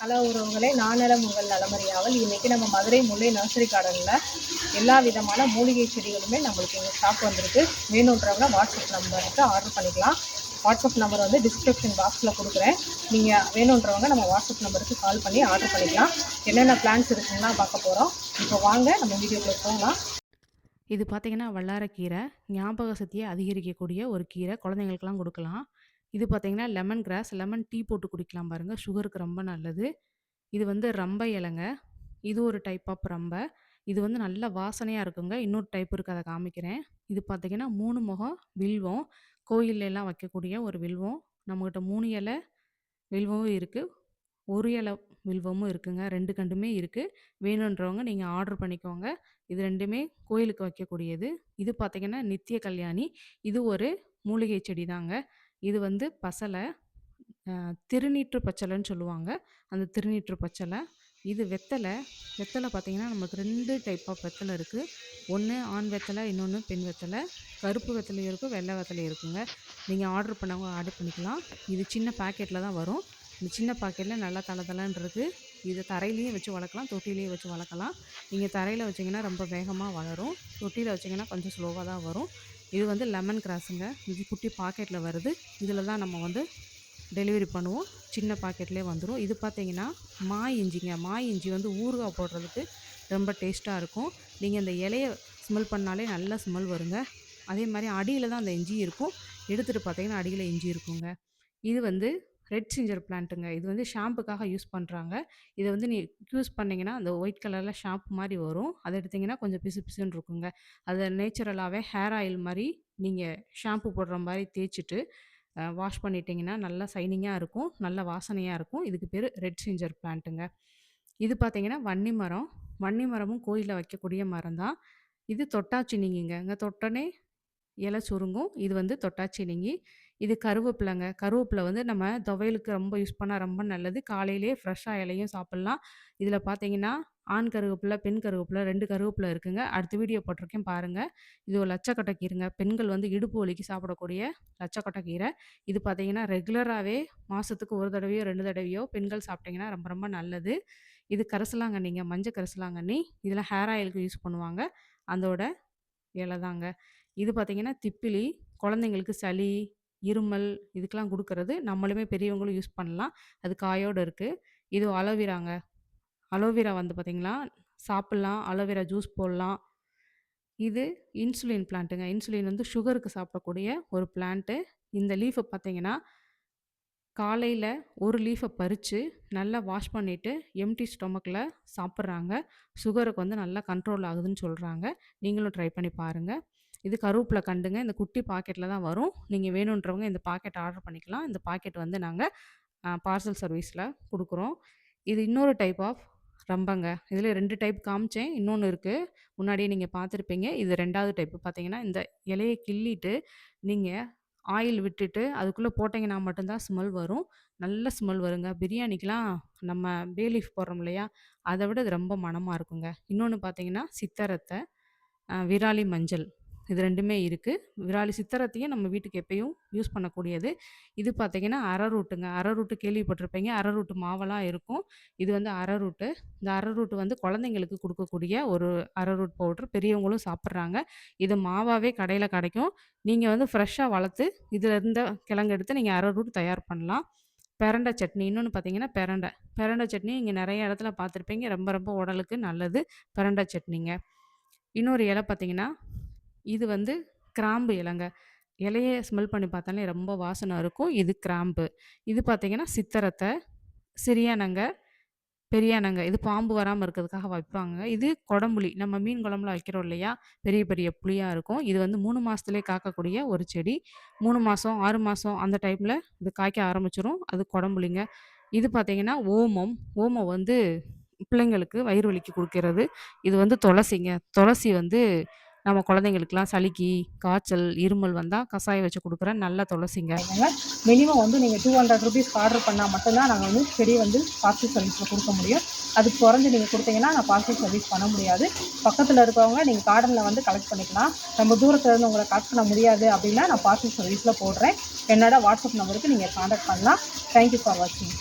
Hello உறவுகளே நானலம் உங்கள் நலமறியாவல். இன்றைக்கி நம்ம மதுரை முல்லை நர்சரி கார்டனில் எல்லா விதமான மூலிகை செடிகளுமே நம்மளுக்கு எங்கள் ஸ்டாக் வந்திருக்கு. வேணுன்றவங்க வாட்ஸ்அப் நம்பருக்கு ஆர்டர் பண்ணிக்கலாம். வாட்ஸ்அப் நம்பர் வந்து டிஸ்கிரிப்ஷன் பாக்ஸில் கொடுக்குறேன். நீங்கள் வேணுன்றவங்க நம்ம வாட்ஸ்அப் நம்பருக்கு கால் பண்ணி ஆர்டர் பண்ணிக்கலாம். என்னென்ன பிளான்ஸ் இருக்குன்னா பார்க்க போகிறோம் இப்போ வாங்க நம்ம வீடியோக்குள்ள போகலாம். இது பார்த்தீங்கன்னா வல்லாரக்கீரை. ஞாபக சக்தியை அதிகரிக்கக்கூடிய ஒரு கீரை. குழந்தைங்களுக்கெல்லாம் கொடுக்கலாம். இது பார்த்தீங்கன்னா லெமன் கிராஸ் லெமன் டீ போட்டு குடிக்கலாம் பாருங்கள் சுகருக்கு ரொம்ப நல்லது. இது வந்து ரம்பை இலைங்க. இது ஒரு டைப் ஆஃப் ரம்பை. இது வந்து நல்ல வாசனையாக இருக்குங்க. இன்னொரு டைப் இருக்குது அதை காமிக்கிறேன். இது பார்த்தீங்கன்னா மூணு முகம் வில்வம். கோயிலெலாம் வைக்கக்கூடிய ஒரு வில்வம். நம்மக்கிட்ட மூணு இலை வில்வமும் இருக்குது ஒரு இலை வில்வமும் இருக்குங்க. ரெண்டு கண்டுமே இருக்குது வேணுன்றவங்க நீங்கள் ஆர்டர் பண்ணிக்கோங்க. இது ரெண்டுமே கோயிலுக்கு வைக்கக்கூடியது. இது பார்த்தீங்கன்னா நித்திய கல்யாணி. இது ஒரு மூலிகை செடி தாங்க. இது வந்து பசலை. திருநீற்று பச்சலைன்னு சொல்லுவாங்க. அந்த திருநீற்று பச்சலை. இது வெத்தலை. வெத்தலை பார்த்தீங்கன்னா நமக்கு ரெண்டு டைப் ஆஃப் வெத்தலை இருக்குது ஒன்று ஆண் வெத்தலை இன்னொன்று பெண் வெத்தலை. கருப்பு வெத்தலையும் இருக்கும் வெள்ளை வெத்தலையும் இருக்குங்க. நீங்கள் ஆர்டர் பண்ணவங்க ஆர்டர் பண்ணிக்கலாம். இது சின்ன பாக்கெட்டில் தான் வரும். இந்த சின்ன பாக்கெட்டில் நல்லா தலை தலைன்னு இருக்கு. இது தரையிலையும் வச்சு வளர்க்கலாம். தொட்டிலையும் வச்சு வளர்க்கலாம். நீங்கள் தரையில் வச்சிங்கன்னா ரொம்ப வேகமாக வளரும். தொட்டியில் வச்சிங்கன்னா கொஞ்சம் ஸ்லோவாக தான் வரும். இது வந்து லெமன் கிராஸுங்க. இது குட்டி பாக்கெட்டில் வருது. இதில் தான் நம்ம வந்து டெலிவரி பண்ணுவோம். சின்ன பாக்கெட்லேயே வந்துடும் இது பார்த்தீங்கன்னா மாய் இஞ்சிங்க. மாய் இஞ்சி வந்து ஊறுகாய் போடுறதுக்கு ரொம்ப டேஸ்ட்டாக இருக்கும். நீங்கள் இந்த இலையை ஸ்மெல் பண்ணாலே நல்ல ஸ்மெல் வருங்க. அதே மாதிரி அடியில் தான் அந்த இஞ்சி இருக்கும். எடுத்துகிட்டு பார்த்தீங்கன்னா அடியில் இஞ்சி இருக்குங்க. இது வந்து ரெட் சிஞ்சர் பிளான்ட்டுங்க. இது வந்து ஷாம்புக்காக யூஸ் பண்ணுறாங்க இதை வந்து நீ யூஸ் பண்ணிங்கன்னா அந்த ஒயிட் கலரில் ஷாம்பு மாதிரி வரும். அதை எடுத்திங்கன்னா கொஞ்சம் பிசு பிசுன்னு இருக்குங்க. அதை நேச்சுரலாகவே ஹேர் ஆயில் மாதிரி நீங்கள் ஷாம்பு போடுற மாதிரி தேய்ச்சிட்டு வாஷ் பண்ணிட்டீங்கன்னா நல்லா சைனிங்காக இருக்கும். நல்ல வாசனையாக இருக்கும். இதுக்கு பேர் ரெட் சிஞ்சர் பிளான்ட்டுங்க. இது பார்த்தீங்கன்னா வன்னி மரம். வன்னி மரமும் கோயிலில் வைக்கக்கூடிய மரம் தான் இது தொட்டாச்சினிங்கிங்க இங்கே தொட்டனே இலை சுருங்கும். இது வந்து தொட்டாச்சினிங்கி இது கருவேப்பிலைங்க. கருவேப்பிலை வந்து நம்ம துவையலுக்கு ரொம்ப யூஸ் பண்ணால் ரொம்ப நல்லது. காலையிலேயே ஃப்ரெஷ்ஷாக இலையும் சாப்பிட்லாம். இதில் பார்த்தீங்கன்னா ஆண் கருவேப்பிலை பெண் கருவேப்பிலை ரெண்டு கருவேப்பிலை இருக்குங்க. அடுத்த வீடியோ போட்டிருக்கேன் பாருங்கள் இது ஒரு லட்சக்கொட்டை கீரைங்க. பெண்கள் வந்து இடுப்பு வலிக்கு சாப்பிடக்கூடிய லட்சக்கொட்டை கீரை. இது பார்த்தீங்கன்னா ரெகுலராகவே மாதத்துக்கு ஒரு தடவையோ ரெண்டு தடவையோ பெண்கள் சாப்பிட்டிங்கன்னா ரொம்ப ரொம்ப நல்லது. இது கரசலாங்கண்ணிங்க மஞ்சள் கரசலாங்கண்ணி. இதில் ஹேர் ஆயிலுக்கு யூஸ் பண்ணுவாங்க. அதோட இலை தாங்க இது பார்த்தீங்கன்னா திப்பிலி குழந்தைங்களுக்கு சளி இருமல் இதுக்கெலாம் கொடுக்கறது நம்மளுமே பெரியவங்களும் யூஸ் பண்ணலாம். அது காயோடு இருக்குது இது அலோவேராங்க. அலோவேரா வந்து பார்த்திங்களா சாப்பிட்லாம். அலோவேரா ஜூஸ் போடலாம். இது இன்சுலின் பிளான்ட்டுங்க. இன்சுலின் வந்து சுகருக்கு சாப்பிடக்கூடிய ஒரு பிளான்ட்டு. இந்த லீஃபை பார்த்தீங்கன்னா காலையில் ஒரு லீஃபை பறித்து நல்லா வாஷ் பண்ணிவிட்டு எம்டி ஸ்டொமக்கில் சாப்பிட்றாங்க. சுகருக்கு வந்து நல்லா கண்ட்ரோல் ஆகுதுன்னு சொல்கிறாங்க நீங்களும் ட்ரை பண்ணி பாருங்கள் இது கருவேப்பில் கண்டுங்க. இந்த குட்டி பாக்கெட்டில் தான் வரும். நீங்கள் வேணுன்றவங்க இந்த பாக்கெட் ஆர்டர் பண்ணிக்கலாம். இந்த பாக்கெட் வந்து நாங்கள் பார்சல் சர்வீஸில் கொடுக்குறோம். இது இன்னொரு டைப் ஆஃப் ரம்பங்க. இதில் ரெண்டு டைப் காமிச்சேன். இன்னொன்று இருக்குது முன்னாடியே நீங்கள் பார்த்துருப்பீங்க. இது ரெண்டாவது டைப்பு பார்த்தீங்கன்னா இந்த இலையை கிள்ளிட்டு நீங்கள் ஆயில் விட்டுட்டு அதுக்குள்ளே போட்டிங்கன்னா மட்டும்தான் ஸ்மெல் வரும். நல்ல ஸ்மெல் வருங்க. பிரியாணிக்கெலாம் நம்ம பே லீஃப் போடுறோம் இல்லையா? அதை விட இது ரொம்ப மனமாக இருக்குங்க. இன்னொன்று பார்த்தீங்கன்னா சித்தரத்தை விராலி மஞ்சள். இது ரெண்டுமே இருக்குது விராலி சித்தரத்தையும் நம்ம வீட்டுக்கு எப்பயும் யூஸ் பண்ணக்கூடியது. இது பார்த்தீங்கன்னா அரரூட்டுங்க அரரூட்டு கேள்விப்பட்டிருப்பீங்க. அரரூட்டு மாவெல்லாம் இருக்கும். இது வந்து அரரூட்டு இந்த அரரூட்டு வந்து குழந்தைங்களுக்கு கொடுக்கக்கூடிய ஒரு அரரூட் பவுட்ரு. பெரியவங்களும் சாப்பிட்றாங்க. இது மாவாகவே கடையில் கிடைக்கும். நீங்கள் வந்து ஃப்ரெஷ்ஷாக வளர்த்து இதில் இருந்த கிழங்கு எடுத்து நீங்கள் அரரூட் தயார் பண்ணலாம். பெரண்டை சட்னி. இன்னொன்று பார்த்தீங்கன்னா பெரண்டை. பெரண்டை சட்னி இங்கே நிறைய இடத்துல பார்த்துருப்பீங்க ரொம்ப ரொம்ப உடலுக்கு நல்லது பெரண்டை சட்னிங்க. இன்னொரு இலை பார்த்தீங்கன்னா இது வந்து கிராம்பு இலைங்க. இலையை ஸ்மெல் பண்ணி பார்த்தாலே ரொம்ப வாசனை இருக்கும். இது கிராம்பு. இது பார்த்திங்கன்னா சித்தரத்தை சிறியானங்க பெரியானங்க இது பாம்பு வராமல் இருக்கிறதுக்காக வைப்பாங்க இது குடம்புளி நம்ம மீன் குழம்புல வைக்கிறோம் இல்லையா? பெரிய பெரிய புளியாக இருக்கும். இது வந்து மூணு மாதத்துலேயே காக்கக்கூடிய ஒரு செடி. மூணு மாதம் ஆறு மாதம் அந்த டைமில் இது காய்க்க ஆரம்பிச்சிரும். அது குடம்புளிங்க இது பார்த்திங்கன்னா ஓமம். ஓமம் வந்து பிள்ளைங்களுக்கு வயிறு வலிக்கு கொடுக்கறது. இது வந்து துளசிங்க. துளசி வந்து நம்ம குழந்தைங்களுக்குலாம் சளிக்கு காய்ச்சல் இருமல் வந்தால் கஷாயம் வச்சு கொடுக்குறேன் நல்ல துளசிங்க. மினிமம் வந்து நீங்கள் டூ ஹண்ட்ரட் ருபீஸ்க்கு ஆர்டர் பண்ணால் மட்டும்தான் நாங்கள் வந்து செடி வந்து பார்சல் சர்வீஸில் கொடுக்க முடியும். அதுக்கு குறைஞ்சி நீங்கள் கொடுத்தீங்கன்னா நான் பார்சல் சர்வீஸ் பண்ண முடியாது. பக்கத்தில் இருக்கவங்க நீங்கள் கார்டனில் வந்து கலெக்ட் பண்ணிக்கலாம். ரொம்ப தூரத்தில் இருந்து உங்களை கலெக்ட் பண்ண முடியாது அப்படின்னா நான் பார்சல் சர்வீஸில் போடுறேன். என்னோட வாட்ஸ்அப் நம்பருக்கு நீங்கள் காண்டாக்ட் பண்ணலாம். தேங்க்யூ ஃபார் வாட்சிங்